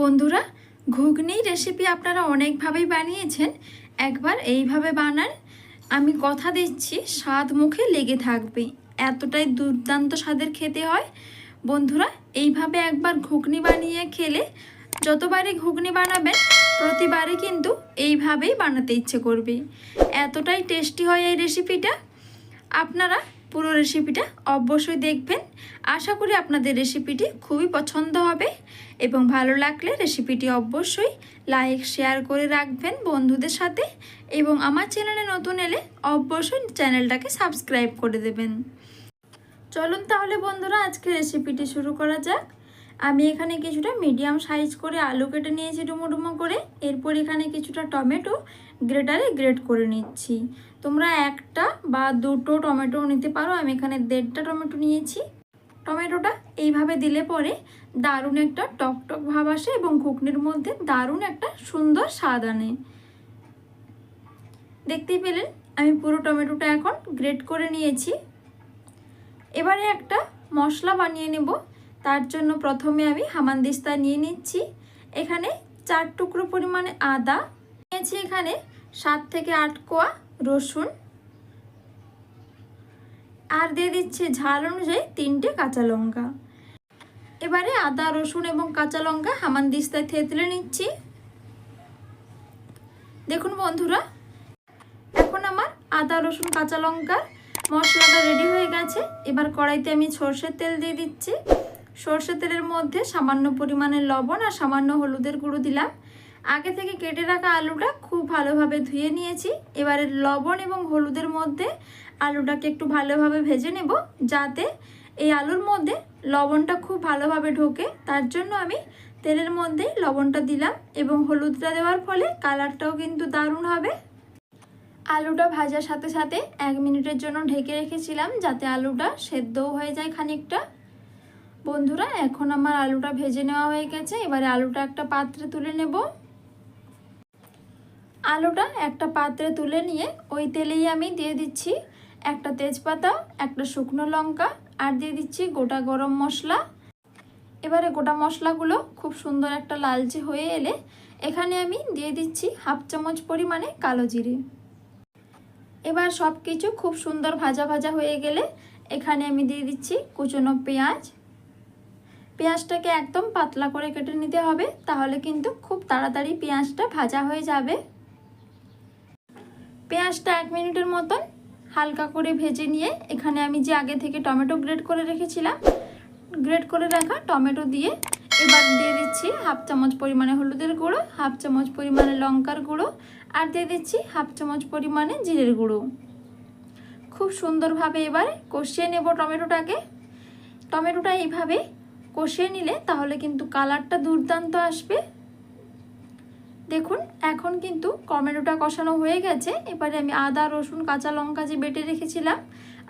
বন্ধুরা ঘুগনি রেসিপি আপনারা অনেকভাবেই বানিয়েছেন। একবার এইভাবে বানান। আমি কথা দিচ্ছি, স্বাদ মুখে লেগে থাকবে। এতটাই দুর্দান্ত স্বাদের খেতে হয়। বন্ধুরা, এইভাবে একবার ঘুগনি বানিয়ে খেলে যতবারই ঘুগনি বানাবেন, প্রতিবারই কিন্তু এইভাবেই বানাতে ইচ্ছে করবে। এতটাই টেস্টি হয় এই রেসিপিটা আপনারা পুরো রেসিপিটা অবশ্যই দেখবেন। আশা করি আপনাদের রেসিপিটি খুবই পছন্দ হবে এবং ভালো লাগলে রেসিপিটি অবশ্যই লাইক শেয়ার করে রাখবেন বন্ধুদের সাথে এবং আমার চ্যানেলে নতুন এলে অবশ্যই চ্যানেলটাকে সাবস্ক্রাইব করে দেবেন। চলুন তাহলে বন্ধুরা, আজকে রেসিপিটি শুরু করা যাক। আমি এখানে কিছুটা মিডিয়াম সাইজ করে আলু কেটে নিয়েছি ডুমো ডুমো করে। এরপর এখানে কিছুটা টমেটো গ্রেটারে গ্রেট করে নিচ্ছি। তোমরা একটা বা দুটো টমেটো নিতে পারো, আমি এখানে দেড়টা টমেটো নিয়েছি। টমেটোটা এইভাবে দিলে পরে দারুণ একটা টকটক ভাব আসে এবং ঘুগনির মধ্যে দারুণ একটা সুন্দর স্বাদ আনে। দেখতেই পেলেন, আমি পুরো টমেটোটা এখন গ্রেট করে নিয়েছি। এবারে একটা মশলা বানিয়ে নেব। তার জন্য প্রথমে আমি হামানদিস্তা নিয়ে নিচ্ছি। এখানে চার টুকরো পরিমাণে আদা, নিয়েছি এখানে সাত থেকে আট কোয়া রসুন। আর দিয়ে দিচ্ছি ঝাল অনুযায়ী তিনটে কাঁচা লঙ্কা। এবারে আদা, রসুন এবং কাঁচা লঙ্কা হামানদিস্তায় থেতলে নিচ্ছি। দেখুন বন্ধুরা, এখন আমার আদা, রসুন, কাঁচা লঙ্কা মশলাটা রেডি হয়ে গেছে। এবার কড়াইতে আমি সর্ষের তেল দিয়ে দিচ্ছি। সর্ষের তেলের মধ্যে সামান্য পরিমাণে লবণ আর সামান্য হলুদের গুঁড়ো দিলাম। আগে থেকে কেটে রাখা আলুটা খুব ভালোভাবে ধুয়ে নিয়েছি। এবারে লবণ এবং হলুদের মধ্যে আলুটাকে একটু ভালোভাবে ভেজে নেব যাতে এই আলুর মধ্যে লবণটা খুব ভালোভাবে ঢোকে। তার জন্য আমি তেলের মধ্যে লবণটা দিলাম এবং হলুদটা দেওয়ার ফলে কালারটাও কিন্তু দারুণ হবে। আলুটা ভাজার সাথে সাথে এক মিনিটের জন্য ঢেকে রেখেছিলাম যাতে আলুটা সেদ্ধও হয়ে যায় খানিকটা। বন্ধুরা, এখন আমার আলুটা ভেজে নেওয়া হয়ে গেছে। এবারে আলুটা একটা পাত্রে তুলে নেব। আলুটা একটা পাত্রে তুলে নিয়ে ওই তেলেই আমি দিয়ে দিচ্ছি একটা তেজপাতা, একটা শুকনো লঙ্কা, আর দিয়ে দিচ্ছি গোটা গরম মশলা। এবারে গোটা মশলাগুলো খুব সুন্দর একটা লালচে হয়ে এলে এখানে আমি দিয়ে দিচ্ছি হাফ চামচ পরিমাণে কালো জিরে। এবার সব কিছু খুব সুন্দর ভাজা ভাজা হয়ে গেলে এখানে আমি দিয়ে দিচ্ছি কুচনো পেঁয়াজ পেঁয়াজটাকে একদম পাতলা করে কেটে নিতে হবে, তাহলে কিন্তু খুব তাড়াতাড়ি পেঁয়াজটা ভাজা হয়ে যাবে। পেঁয়াজটা এক মিনিটের মতন হালকা করে ভেজে নিয়ে, এখানে আমি যে আগে থেকে টমেটো গ্রেড করে রেখেছিলাম গ্রেড করে রাখা টমেটো দিয়ে এবার দিয়ে দিচ্ছি হাফ চামচ পরিমাণে হলুদের গুঁড়ো, হাফ চামচ পরিমাণে লঙ্কার গুঁড়ো, আর দিয়ে দিচ্ছি হাফ চামচ পরিমাণে জিরের গুঁড়ো। খুব সুন্দরভাবে এবার কষিয়ে নেব টমেটোটাকে। টমেটোটা এইভাবে কষিয়ে নিলে তাহলে কিন্তু কালারটা দুর্দান্ত আসবে। দেখুন, এখন কিন্তু টমেটোটা কষানো হয়ে গেছে। এবারে আমি আদা, রসুন, কাঁচা লঙ্কা যে বেটে রেখেছিলাম,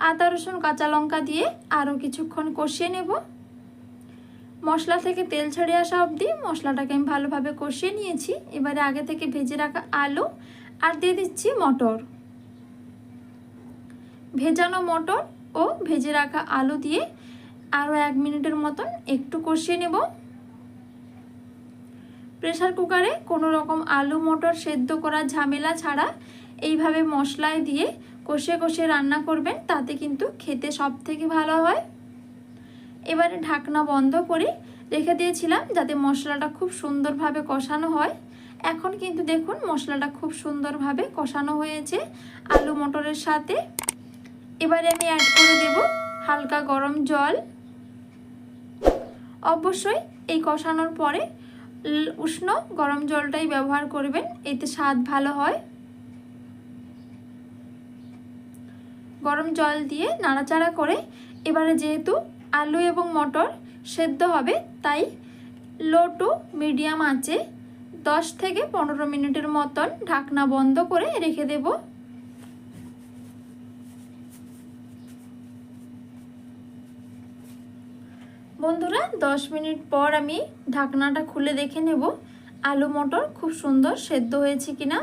আদা, রসুন, কাঁচা লঙ্কা দিয়ে আরও কিছুক্ষণ কষিয়ে নেব। মশলা থেকে তেল ছেড়ে আসা অবধি মশলাটাকে আমি ভালোভাবে কষিয়ে নিয়েছি। এবারে আগে থেকে ভেজে রাখা আলু আর দিয়ে দিচ্ছি মটর। ভেজানো মটর ও ভেজে রাখা আলু দিয়ে আরও এক মিনিটের মতন একটু কষিয়ে নেব। প্রেসার কুকারে কোনো রকম আলু মটর সেদ্ধ করা ঝামেলা ছাড়া এইভাবে মশলায় দিয়ে কষে কষে রান্না করবেন, তাতে কিন্তু খেতে সব থেকে ভালো হয়। এবারে ঢাকনা বন্ধ করে রেখে দিয়েছিলাম যাতে মশলাটা খুব সুন্দরভাবে কষানো হয়। এখন কিন্তু দেখুন মশলাটা খুব সুন্দরভাবে কষানো হয়েছে আলু মটরের সাথে। এবারে আমি অ্যাড করে দেব হালকা গরম জল। অবশ্যই এই কষানোর পরে উষ্ণ গরম জলটাই ব্যবহার করবেন, এতে স্বাদ ভালো হয়। গরম জল দিয়ে নাড়াচাড়া করে, এবারে যেহেতু আলু এবং মটর সেদ্ধ হবে, তাই লো টু মিডিয়াম আঁচে দশ থেকে পনেরো মিনিটের মতন ঢাকনা বন্ধ করে রেখে দেব। বন্ধুরা, দশ মিনিট পর আমি ঢাকনাটা খুলে দেখে নেব। আলু মটর খুব সুন্দর সেদ্ধ হয়েছে কিনা।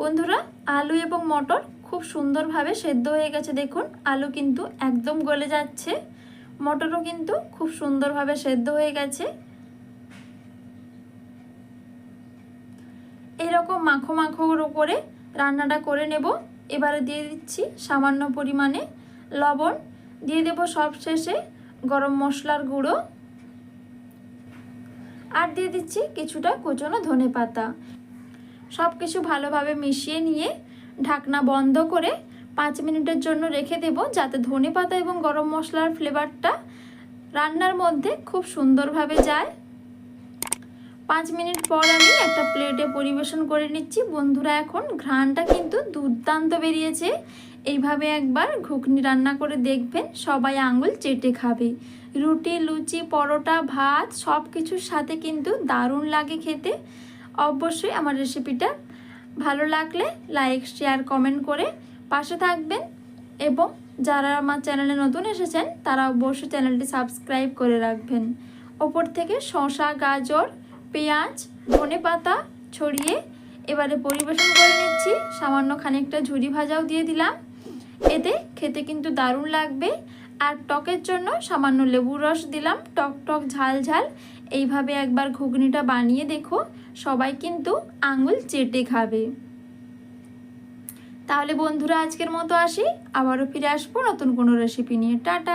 বন্ধুরা, আলু এবং মটর খুব সুন্দরভাবে সেদ্ধ হয়ে গেছে। দেখুন, আলু কিন্তু একদম গলে যাচ্ছে। মটরও কিন্তু খুব সুন্দরভাবে সেদ্ধ হয়ে গেছে। এরকম মাখো মাখোর ওপরে রান্নাটা করে নেব। এবারে দিয়ে দিচ্ছি সামান্য পরিমাণে লবণ। দিয়ে দেব সবশেষে গরম মশলার গুঁড়ো। আর দিয়ে দিচ্ছি কিছুটা কুচনো ধনে পাতা। সব কিছু ভালোভাবে মিশিয়ে নিয়ে ঢাকনা বন্ধ করে পাঁচ মিনিটের জন্য রেখে দেব, যাতে ধনে পাতা এবং গরম মশলার ফ্লেভারটা রান্নার মধ্যে খুব সুন্দরভাবে যায়। পাঁচ মিনিট পর আমি একটা প্লেটে পরিবেশন করে নিচ্ছি। বন্ধুরা, এখন ঘ্রাণটা কিন্তু দুর্দান্ত বেরিয়েছে। এইভাবে একবার ঘুগনি রান্না করে দেখবেন, সবাই আঙুল চেটে খাবে। রুটি, লুচি, পরোটা, ভাত সব কিছুর সাথে কিন্তু দারুণ লাগে খেতে। অবশ্যই আমার রেসিপিটা ভালো লাগলে লাইক, শেয়ার, কমেন্ট করে পাশে থাকবেন। এবং যারা আমার চ্যানেলে নতুন এসেছেন, তারা অবশ্যই চ্যানেলটি সাবস্ক্রাইব করে রাখবেন। ওপর থেকে শশা গাজর পেঁয়াজ, ধনে পাতা ছড়িয়ে এবারে পরিবেশন করে নিচ্ছি। সামান্য খানিকটা ঝুরি ভাজাও দিয়ে দিলাম। এতে খেতে কিন্তু দারুণ লাগবে। আর টকের জন্য সামান্য লেবুর রস দিলাম। টক টক, ঝাল ঝাল। এইভাবে একবার ঘুগনিটা বানিয়ে দেখো, সবাই কিন্তু আঙুল চেটে খাবে। তাহলে বন্ধুরা, আজকের মতো আসি। আবারও ফিরে আসব নতুন কোনো রেসিপি নিয়ে। টাটা।